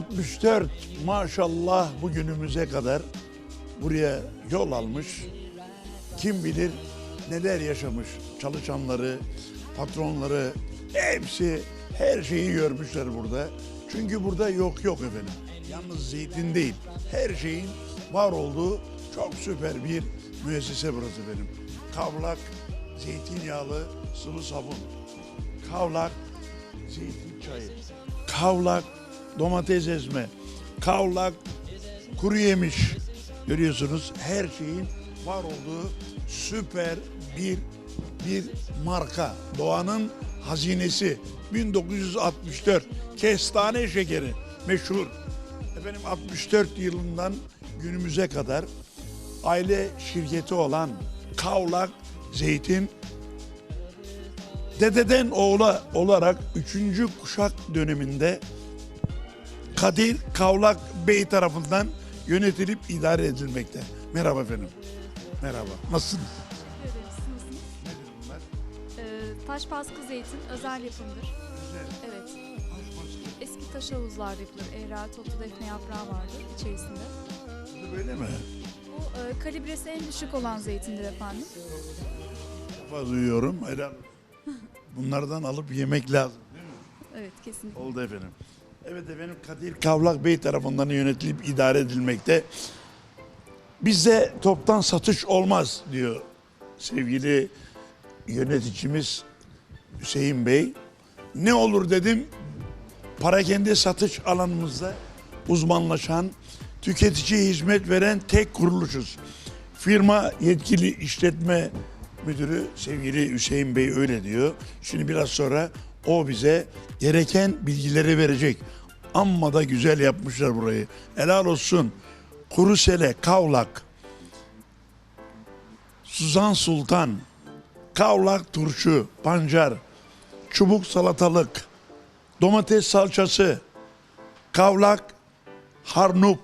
1964 maşallah bugünümüze kadar buraya yol almış. Kim bilir neler yaşamış. Çalışanları, patronları hepsi her şeyi görmüşler burada. Çünkü burada yok yok efendim. Yalnız zeytin değil. Her şeyin var olduğu çok süper bir müessese burası benim. Kavlak, zeytinyağlı sıvı sabun. Kavlak, zeytin çayı. Kavlak, domates ezme. Kavlak, kuru yemiş. Görüyorsunuz her şeyin var olduğu süper bir bir marka. Doğanın hazinesi. 1964 kestane şekeri meşhur. Efendim 64 yılından günümüze kadar aile şirketi olan Kavlak Zeytin dededen oğula olarak 3. kuşak döneminde Kadir Kavlak Bey tarafından yönetilip idare edilmekte. Merhaba efendim. Merhaba. Nasılsınız? Nedir bunlar? Ee, taş baskı zeytin özel yapımdır. Güzel. Evet. Eski taş havuzlarda yapılır. Ehra, toplu defne yaprağı vardır içerisinde. Böyle mi? Bu e, kalibresi en düşük olan zeytindir efendim. Defa duyuyorum. Helal. Bunlardan alıp yemek lazım. Evet kesinlikle. Oldu efendim. Evet efendim Kadir Kavlak Bey tarafından yönetilip idare edilmekte. Bizde toptan satış olmaz diyor sevgili yöneticimiz Hüseyin Bey. Ne olur dedim parakende satış alanımızda uzmanlaşan, tüketiciye hizmet veren tek kuruluşuz. Firma yetkili işletme müdürü sevgili Hüseyin Bey öyle diyor. Şimdi biraz sonra o bize gereken bilgileri verecek. Amma da güzel yapmışlar burayı. Helal olsun. Kurusele, Kavlak, Suzan Sultan, Kavlak turşu, pancar, çubuk salatalık, domates salçası, kavlak, harnup,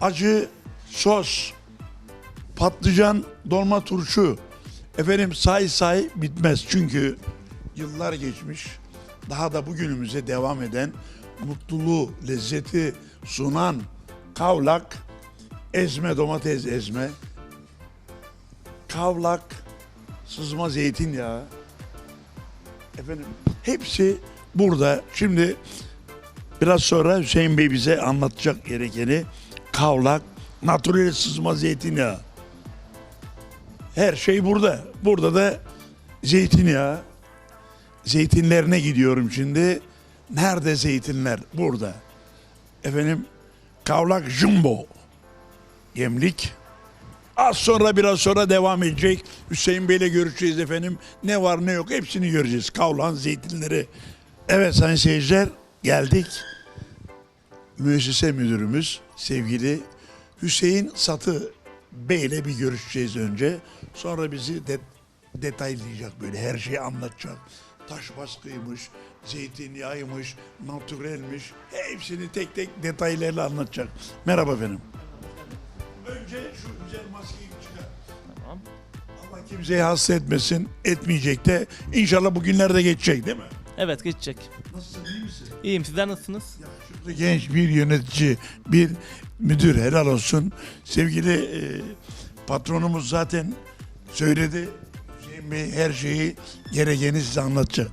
acı sos, patlıcan, dolma turşu. Efendim say say bitmez çünkü yıllar geçmiş. Daha da bugünümüze devam eden mutluluğu, lezzeti sunan kavlak, ezme domates ezme, kavlak, sızma zeytinyağı, efendim hepsi burada. Şimdi biraz sonra Hüseyin Bey bize anlatacak gerekeni kavlak, natürel sızma zeytinyağı. Her şey burada. Burada da zeytinyağı. Zeytinlerine gidiyorum şimdi. Nerede zeytinler? Burada. Efendim kavlak jumbo. Yemlik. Az sonra biraz sonra devam edecek. Hüseyin Bey'le görüşeceğiz efendim. Ne var ne yok hepsini göreceğiz. Kavlan zeytinleri. Evet sayın seyirciler geldik. Müessese müdürümüz sevgili Hüseyin Satı Bey'le bir görüşeceğiz önce. Sonra bizi de, detaylayacak böyle her şeyi anlatacak. Taş baskıymış, zeytinyağıymış, natürelmiş. Hepsini tek tek detaylarıyla anlatacak. Merhaba efendim. Önce şu güzel maskeyi çıkar. Tamam. Allah kimseyi hasta etmesin, etmeyecek de. İnşallah bugünlerde geçecek değil mi? Evet geçecek. Nasılsın, iyi misin? İyiyim sizler nasılsınız? Yakışıklı genç bir yönetici, bir müdür helal olsun. Sevgili e, patronumuz zaten söyledi. Bey her şeyi gerekeni size anlatacak.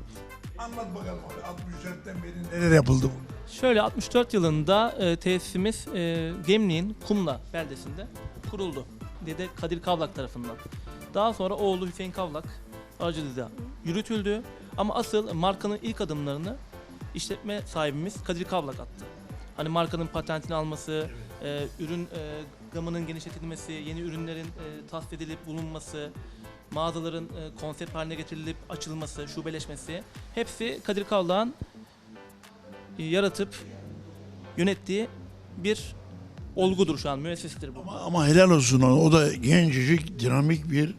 Anlat bakalım abi 64'ten beri neler yapıldı burada? Şöyle 64 yılında e, tesisimiz e, Gemliğin Kumla beldesinde kuruldu. Dede Kadir Kavlak tarafından. Daha sonra oğlu Hüseyin Kavlak aracılığıyla yürütüldü. Ama asıl markanın ilk adımlarını işletme sahibimiz Kadir Kavlak attı. Hani markanın patentini alması, e, ürün e, gamının genişletilmesi, yeni ürünlerin e, tasfiye edilip bulunması, mağazaların e, konsept haline getirilip açılması, şubeleşmesi hepsi Kadir Kavlak'ın e, yaratıp yönettiği bir olgudur şu an, müessesidir bu. Ama, ama helal olsun ona. O da gencecik, dinamik bir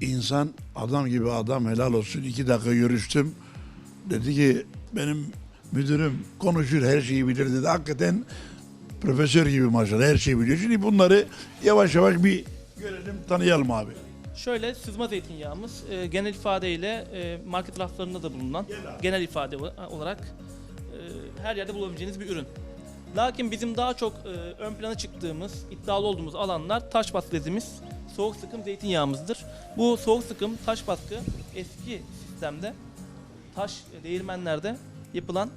insan. Adam gibi adam helal olsun. İki dakika görüştüm. Dedi ki benim müdürüm konuşur her şeyi bilir dedi. Hakikaten profesör gibi maşallah her şeyi biliyor. Şimdi bunları yavaş yavaş bir görelim tanıyalım abi. Şöyle sızma zeytinyağımız e, genel ifadeyle e, market raflarında da bulunan genel ifade ola- olarak e, her yerde bulabileceğiniz bir ürün. Lakin bizim daha çok e, ön plana çıktığımız, iddialı olduğumuz alanlar taş dediğimiz soğuk sıkım zeytinyağımızdır. Bu soğuk sıkım taş baskı eski sistemde taş değirmenlerde yapılan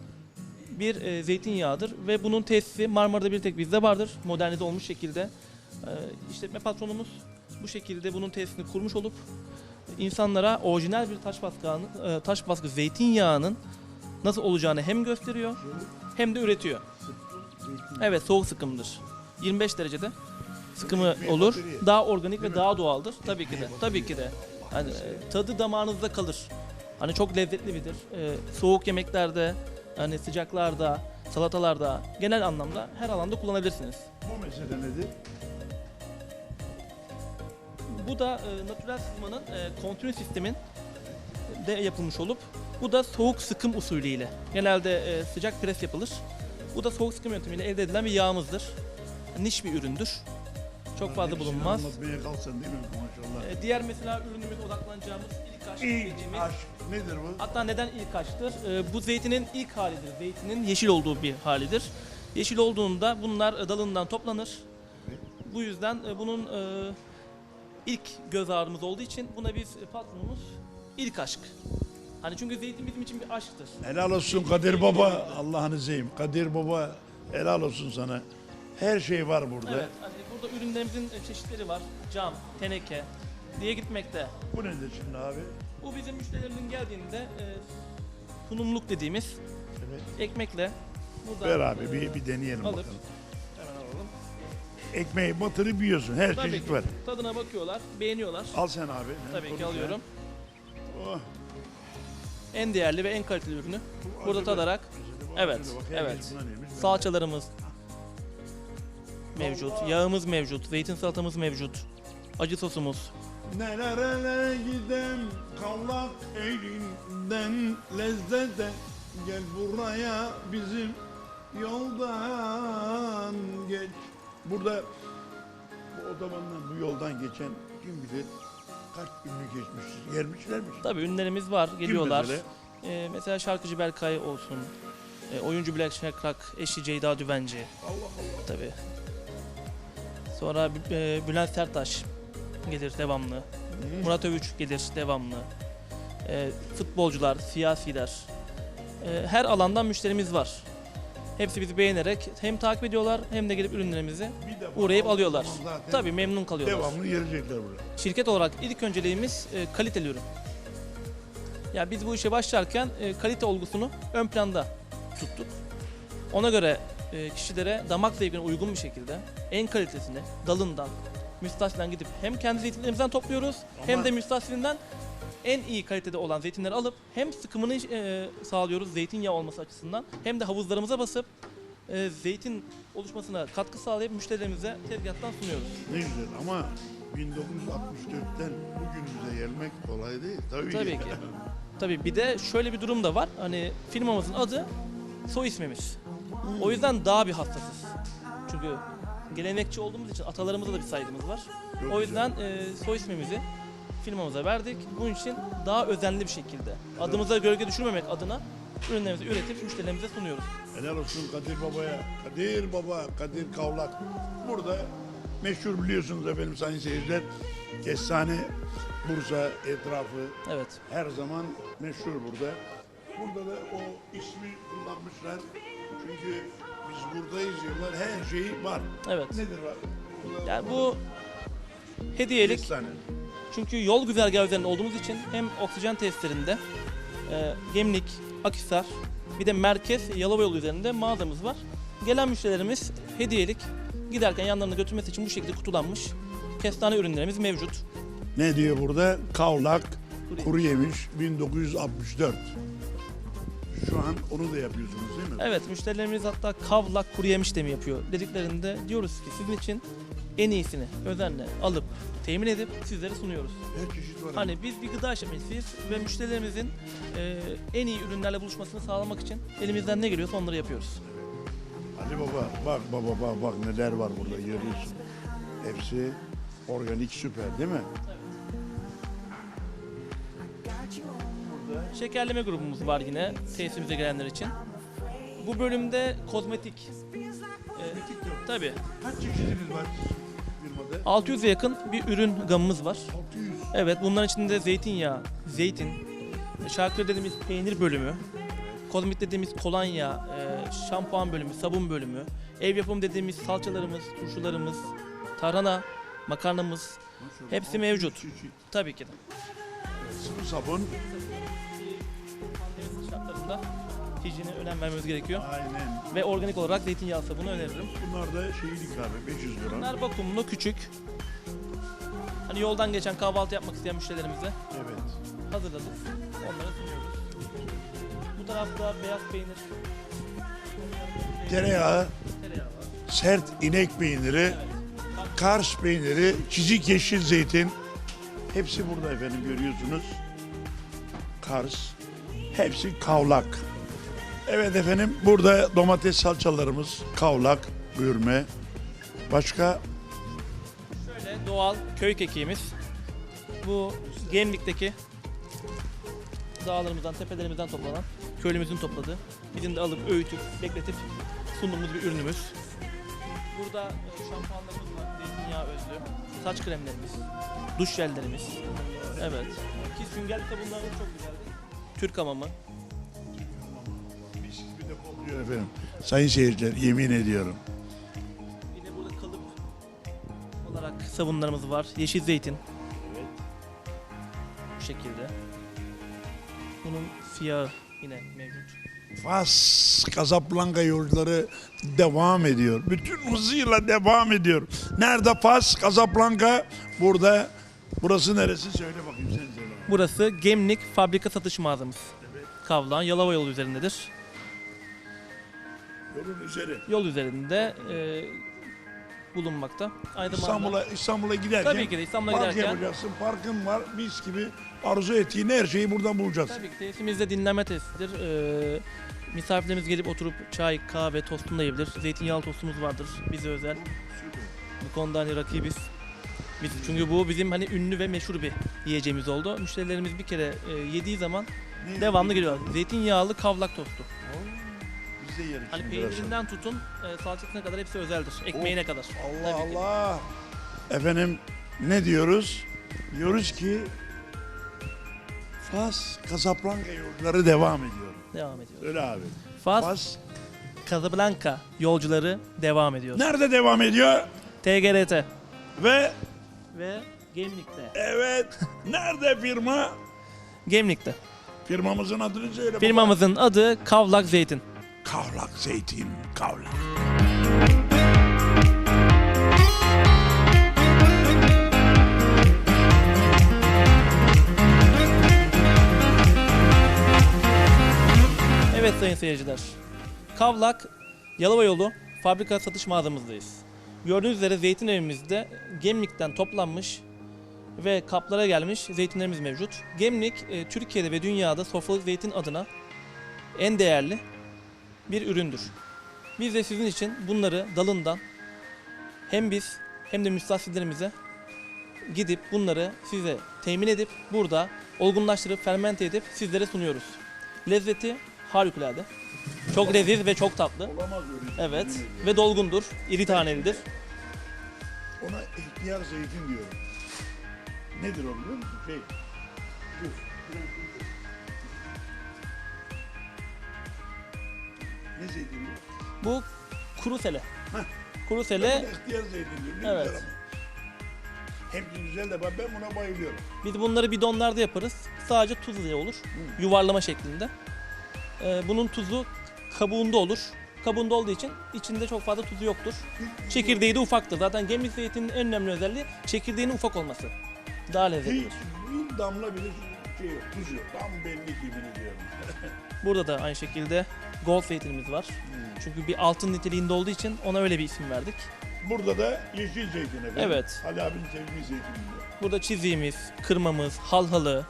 bir e, zeytinyağıdır ve bunun tesisi Marmara'da bir tek bizde vardır. Modernize olmuş şekilde. E, işletme patronumuz bu şekilde bunun tesisini kurmuş olup insanlara orijinal bir taş baskı e, taş baskı zeytinyağının nasıl olacağını hem gösteriyor hem de üretiyor. Evet soğuk sıkımdır. 25 derecede sıkımı olur. Daha organik ve daha doğaldır. Tabii ki de. Tabii ki de. Hani e, tadı damağınızda kalır. Hani çok lezzetli bilir. E, soğuk yemeklerde, hani sıcaklarda, salatalarda, genel anlamda her alanda kullanabilirsiniz. Bu mesele nedir? Bu da e, natürel sızmanın e, kontinu sistemin de yapılmış olup bu da soğuk sıkım usulüyle. Genelde e, sıcak pres yapılır. Bu da soğuk sıkım yöntemiyle elde edilen bir yağımızdır. Niş bir üründür. Çok fazla Hepsini bulunmaz. Anlatmaya değil mi maşallah? E, diğer mesela ürünümüz odaklanacağımız ilk aşk İlk dediğimiz aşk nedir bu? Hatta neden ilk açtır? Ee, bu zeytinin ilk halidir. Zeytinin yeşil olduğu bir halidir. Yeşil olduğunda bunlar e, dalından toplanır. Bu yüzden e, bunun e, ilk göz ağrımız olduğu için buna biz e, patronumuz ilk aşk. Hani çünkü zeytin bizim için bir aşktır. Helal olsun Kadir Baba. Allah'ını seveyim. Kadir Baba helal olsun sana. Her şey var burada. Evet, hani burada ürünlerimizin e, çeşitleri var. Cam, teneke diye gitmekte. Bu nedir şimdi abi? Bu bizim müşterilerimizin geldiğinde e, sunumluk dediğimiz Evet. ekmekle buradan Ver abi e, bir, bir deneyelim alır. bakalım. Ekmeği batırıp yiyorsun. Her Tabii çeşit ki. var. Tadına bakıyorlar, beğeniyorlar. Al sen abi. Hem Tabii ki alıyorum. Oh. En değerli ve en kaliteli ürünü Bu burada tadarak Evet, acılı. Bak, herkes evet. buna neymiş, ben de- salçalarımız mevcut, yağımız mevcut, zeytin salatamız mevcut, acı sosumuz. Nerelere gidem kavlak elinden lezzete Gel buraya bizim yoldan geç Burada bu otobandan bu yoldan geçen kim bilir kaç ünlü geçmiştir gelmişler mi? Tabii ünlerimiz var, Kim geliyorlar. mesela? Ee, mesela şarkıcı Berkay olsun, e, oyuncu Bilal Şakrak, eşi Ceyda Düvenci Allah Allah. tabii. Sonra e, Bülent Sertaş gelir devamlı. Hı. Murat Övüç gelir devamlı. Ee, futbolcular, siyasiler. Ee, her alandan müşterimiz var. Hepsi bizi beğenerek hem takip ediyorlar hem de gelip ürünlerimizi Bir defa uğrayıp aldığı alıyorlar. zaman zaten tabii memnun kalıyorlar. Devamlı gelecekler buraya. Şirket olarak ilk önceliğimiz e, kaliteli ürün. Ya biz bu işe başlarken e, kalite olgusunu ön planda tuttuk. Ona göre e, kişilere damak zevkine uygun bir şekilde en kalitesini dalından, müstahsilen gidip hem kendi zeytinlerimizden topluyoruz hem de müstahsilinden en iyi kalitede olan zeytinleri alıp hem sıkımını e, sağlıyoruz zeytinyağı olması açısından hem de havuzlarımıza basıp e, zeytin oluşmasına katkı sağlayıp müşterilerimize tezgahtan sunuyoruz. Ne güzel ama 1964'ten bugünümüze gelmek kolay değil. Tabii, Tabii ki. Tabii bir de şöyle bir durum da var. Hani firmamızın adı soy ismimiz. O yüzden daha bir hassasız. Çünkü gelenekçi olduğumuz için atalarımıza da bir saygımız var. Çok o güzel. yüzden e, soy ismimizi firmamıza verdik. Bunun için daha özenli bir şekilde adımıza gölge düşürmemek adına ürünlerimizi üretip müşterilerimize sunuyoruz. Helal olsun Kadir Baba'ya. Kadir Baba, Kadir Kavlak. Burada meşhur biliyorsunuz efendim sayın seyirciler. Kestane, Bursa etrafı Evet. her zaman meşhur burada. Burada da o ismi kullanmışlar. Çünkü biz buradayız diyorlar. Her şey var. Evet. Nedir var? Burada Yani bu hediyelik Kestane. Çünkü yol güzergahı üzerinde olduğumuz için hem oksijen testlerinde e, Gemlik, Akhisar bir de merkez Yalova yolu üzerinde mağazamız var. Gelen müşterilerimiz hediyelik giderken yanlarına götürmesi için bu şekilde kutulanmış kestane ürünlerimiz mevcut. Ne diyor burada? Kavlak, Kuru- kuru yemiş 1964. Şu an onu da yapıyorsunuz değil mi? Evet müşterilerimiz hatta kavlak kuru yemiş de mi yapıyor dediklerinde diyoruz ki sizin için en iyisini özenle alıp temin edip sizlere sunuyoruz. Her çeşit var. Hani biz bir gıda işletmesiyiz ve müşterilerimizin e, en iyi ürünlerle buluşmasını sağlamak için elimizden ne geliyorsa onları yapıyoruz. Ali Baba bak baba bak bak neler var burada görüyorsun. Hepsi organik süper değil mi? Şekerleme grubumuz var yine tesisimize gelenler için. Bu bölümde kozmetik. Ee, tabii. Kaç çeşidiniz var? 600'e yakın bir ürün gamımız var. 600. Evet bunların içinde zeytinyağı, zeytin, şarkı dediğimiz peynir bölümü, kozmetik dediğimiz kolonya, e, şampuan bölümü, sabun bölümü, ev yapımı dediğimiz salçalarımız, turşularımız, tarhana, makarnamız Hepsi 600 mevcut. tabii ki de. Sıvı sabun. Hijyene önem vermemiz gerekiyor. Aynen. Ve organik olarak zeytinyağı sabunu öneririm. Bunlar da şeylik abi 500 lira. Bunlar vakumlu, küçük. Hani yoldan geçen kahvaltı yapmak isteyen müşterilerimize Evet. hazırladık. Onlara sunuyoruz. Bu tarafta beyaz peynir, Tereyağı, tereyağı var. sert inek peyniri. Kars peyniri, çizik yeşil zeytin. Hepsi burada efendim görüyorsunuz. Kars. Hepsi kavlak. Evet efendim burada domates salçalarımız kavlak, bürme. Başka Şöyle doğal köy kekiğimiz. Bu Gemlik'teki dağlarımızdan, tepelerimizden toplanan, köylümüzün topladığı, bizim de alıp öğütüp, bekletip sunduğumuz bir ürünümüz. Burada şampuanlarımız var, zeytinyağı özlü, saç kremlerimiz, duş jellerimiz. Evet. Ki süngerli sabunlarımız çok güzeldi. Türk hamamı. Kokluyor efendim. Sayın seyirciler yemin ediyorum. Yine burada kalıp olarak sabunlarımız var. Yeşil zeytin. Bu şekilde. Bunun siyahı yine mevcut. Fas Casablanca yolcuları devam ediyor. Bütün hızıyla devam ediyor. Nerede Fas Casablanca? Burada. Burası neresi? Söyle bakayım sen söyle. Burası Gemlik fabrika satış mağazamız. Kavlan Yalova yolu üzerindedir. Yolun üzeri. Yol üzerinde e, bulunmakta. Aynı zamanda İstanbul'a İstanbul'a giderken Tabii ki de İstanbul'a park giderken yapacaksın. Parkın var. Mis gibi arzu ettiğin her şeyi buradan bulacaksın. Tabii ki tesisimizde dinlenme tesisidir. Ee, misafirlerimiz gelip oturup çay, kahve, tostunu da yiyebilir. Zeytinyağlı tostumuz vardır bize özel. Bu konuda hani rakibiz. Biz, çünkü bu bizim hani ünlü ve meşhur bir yiyeceğimiz oldu. Müşterilerimiz bir kere e, yediği zaman devamlı geliyor. Zeytinyağlı kavlak tostu. Biz de yeriz Hani peynirinden tutun e, salçasına kadar hepsi özeldir. Ekmeğine kadar. Allah Tabii ki. Allah. Efendim ne diyoruz? Diyoruz ki Fas Casablanca yolcuları devam ediyor. Devam ediyor. Öyle abi. Fas, Fas Casablanca yolcuları devam ediyor. nerede devam ediyor? TGRT Ve ve Gemlik'te. evet nerede firma? Gemlik'te. Firmamızın adını söyle. baba. Firmamızın adı Kavlak Zeytin. Kavlak Zeytin Kavlak. Evet sayın seyirciler. Kavlak Yalova yolu fabrika satış mağazamızdayız. Gördüğünüz üzere zeytin evimizde Gemlik'ten toplanmış ve kaplara gelmiş zeytinlerimiz mevcut. Gemlik e, Türkiye'de ve dünyada sofralık zeytin adına en değerli bir üründür. Biz de sizin için bunları dalından hem biz hem de müstahsillerimize gidip bunları size temin edip burada olgunlaştırıp fermente edip sizlere sunuyoruz. Lezzeti harikulade. Çok leziz ve çok tatlı. Olamaz öyle. şey, Evet ve dolgundur, iri tanelidir. Ona ihtiyar zeytin diyorum. Nedir o biliyor musun? Şey. Dur. Ne zeytini? Bu kuru sele. Heh. Kuru sele buna ihtiyar zeytin diyorum. Ne Evet. güzel ama. Hepsi güzel de ben buna bayılıyorum. biz bunları bidonlarda yaparız. Sadece tuz ile olur. Yuvarlama şeklinde. Ee, bunun tuzu kabuğunda olur. Kabuğunda olduğu için içinde çok fazla tuzu yoktur. Çekirdeği de ufaktır. Zaten gemlik zeytinin en önemli özelliği çekirdeğinin ufak olması. Daha Hiç lezzetlidir. bir damla bile şey yok, tuz yok. Tam belli ediyorum. Burada da aynı şekilde gold zeytinimiz var. Çünkü bir altın niteliğinde olduğu için ona öyle bir isim verdik. Burada da yeşil zeytin efendim. Evet. Ali abinin sevdiği zeytin. diyor. Burada çiziğimiz, kırmamız, halhalı,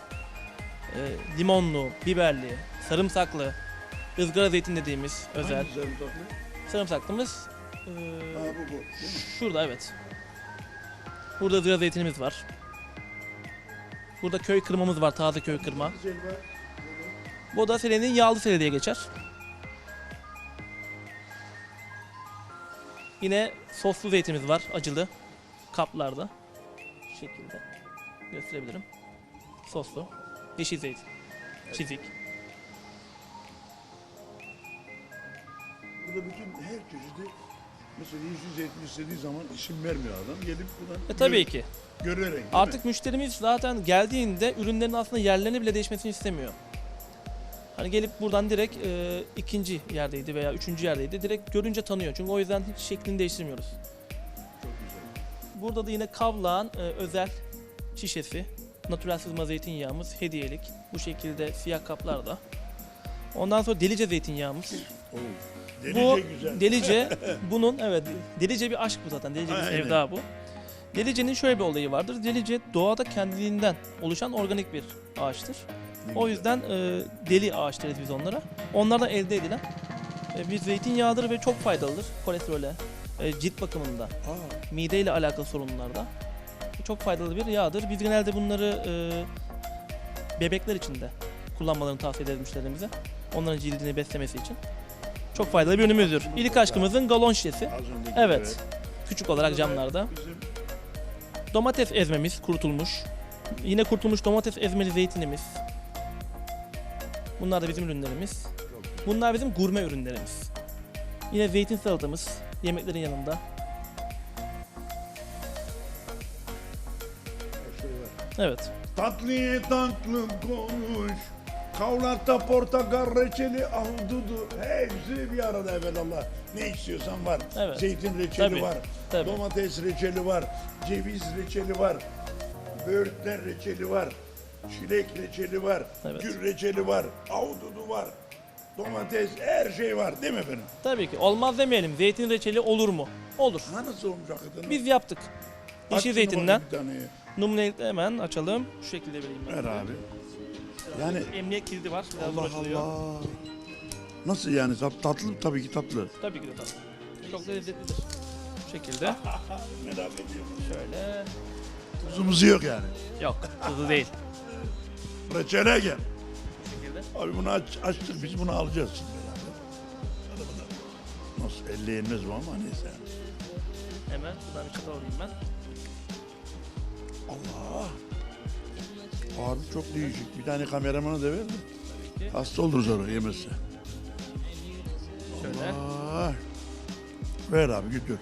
e, limonlu, biberli, sarımsaklı, ızgara zeytin dediğimiz özel. Hangi sarımsaklı? Sarımsaklımız e, Ha bu bu. Değil mi? şurada evet. Burada ızgara zeytinimiz var. Burada köy kırmamız var, taze köy kırma. Bu da serenin yağlı selediye geçer. Yine soslu zeytimiz var, acılı. Kaplarda. Şu şekilde gösterebilirim. Soslu. Yeşil zeyt. Çizik. Burada bütün her çeşidi mesela yeşil zeytin istediği zaman isim vermiyor adam. Gelip buradan E tabii ki. görerek. değil mi? Artık müşterimiz zaten geldiğinde ürünlerin aslında yerlerini bile değişmesini istemiyor. Hani gelip buradan direkt e, ikinci yerdeydi veya üçüncü yerdeydi. Direkt görünce tanıyor. Çünkü o yüzden hiç şeklini değiştirmiyoruz. Çok güzel. Burada da yine Kavlak'ın e, özel şişesi. Natürel sızma zeytinyağımız hediyelik. Bu şekilde siyah kaplarda. Ondan sonra delice zeytinyağımız. Oo. Bu Delice güzel. delice bunun evet delice bir aşk bu zaten. Delice bir Aynen. sevda bu. Delicenin şöyle bir olayı vardır. Delice doğada kendiliğinden oluşan organik bir ağaçtır. Ne O güzel. yüzden e, deli ağaç deriz biz onlara. Onlardan elde edilen e, bir zeytinyağıdır ve çok faydalıdır kolesterole, e, cilt bakımında, Aa, mide ile alakalı sorunlarda. Çok faydalı bir yağdır. Biz genelde bunları e, bebekler için de kullanmalarını tavsiye ederiz müşterilerimize. Onların cildini beslemesi için. Çok faydalı bir ürünümüzdür. İlk aşkımızın galon şişesi. Evet. Küçük olarak camlarda. Domates ezmemiz kurutulmuş. Yine kurutulmuş domates ezmeli zeytinimiz. Bunlar da bizim ürünlerimiz. Bunlar bizim gurme ürünlerimiz. Yine zeytin salatamız yemeklerin yanında. şey. Evet. Tatlı konuş. Kavlakta portakal reçeli ahududu. Hepsi bir arada evvelallah. Ne istiyorsan var. Evet. Zeytin reçeli Tabii, var. tabii. Domates reçeli var. Ceviz reçeli var. Böğürtlen reçeli var. Çilek reçeli var. Evet. Gül reçeli var. Ahududu var. Domates her şey var değil mi efendim? Tabii ki. Olmaz demeyelim. Zeytin reçeli olur mu? Olur. Ha nasıl olmuş hakikaten? Biz yaptık. Yeşil şunu zeytinden. bakayım bir tane. Numune hemen açalım. Şu şekilde vereyim ben. Ver abi. Yani Emniyet kilidi var. Biraz Allah. Allah. Nasıl yani? Tat- Tatlı tabii ki tatlı. Tabii ki de tatlı. Çok da lezzetlidir. Bu şekilde. Merak ediyorum. Şöyle. Tuzumuz yok yani. Yok. Tuzlu değil. Reçele gel. Bu şekilde. Abi bunu aç, açtık biz bunu alacağız şimdi. Hadi bakalım. Nasıl elle yenmez bu ama neyse. Hemen buradan bir çatal alayım ben. Allah. Abi çok değişik. Bir tane kameramana da ver ki. Hasta olur sonra yemezse. Şöyle. Allah. Ver abi götür.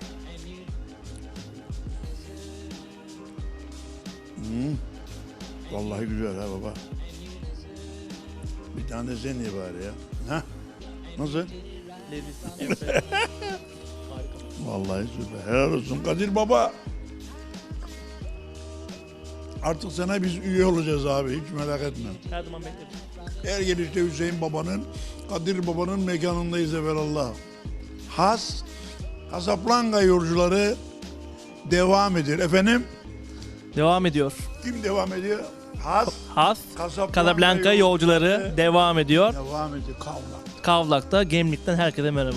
Hmm. Vallahi güzel ha baba. Bir tane de sen ye bari ya. Ha? Nasıl? Lezzetli. Evet. Harika. Vallahi süper. Helal olsun Kadir Baba. Artık sana biz üye olacağız abi. Hiç merak etme. Her zaman bekleriz. Her gelişte Hüseyin Baba'nın, Kadir Baba'nın mekanındayız evvelallah. Has, Casablanca yolcuları devam ediyor. Efendim, Devam ediyor. kim devam ediyor? Has, Has Casablanca, Casablanca yolcuları devam ediyor. devam ediyor. Kavla. Kavlak'ta Gemlik'ten herkese merhaba.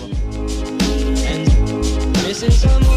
Missing someone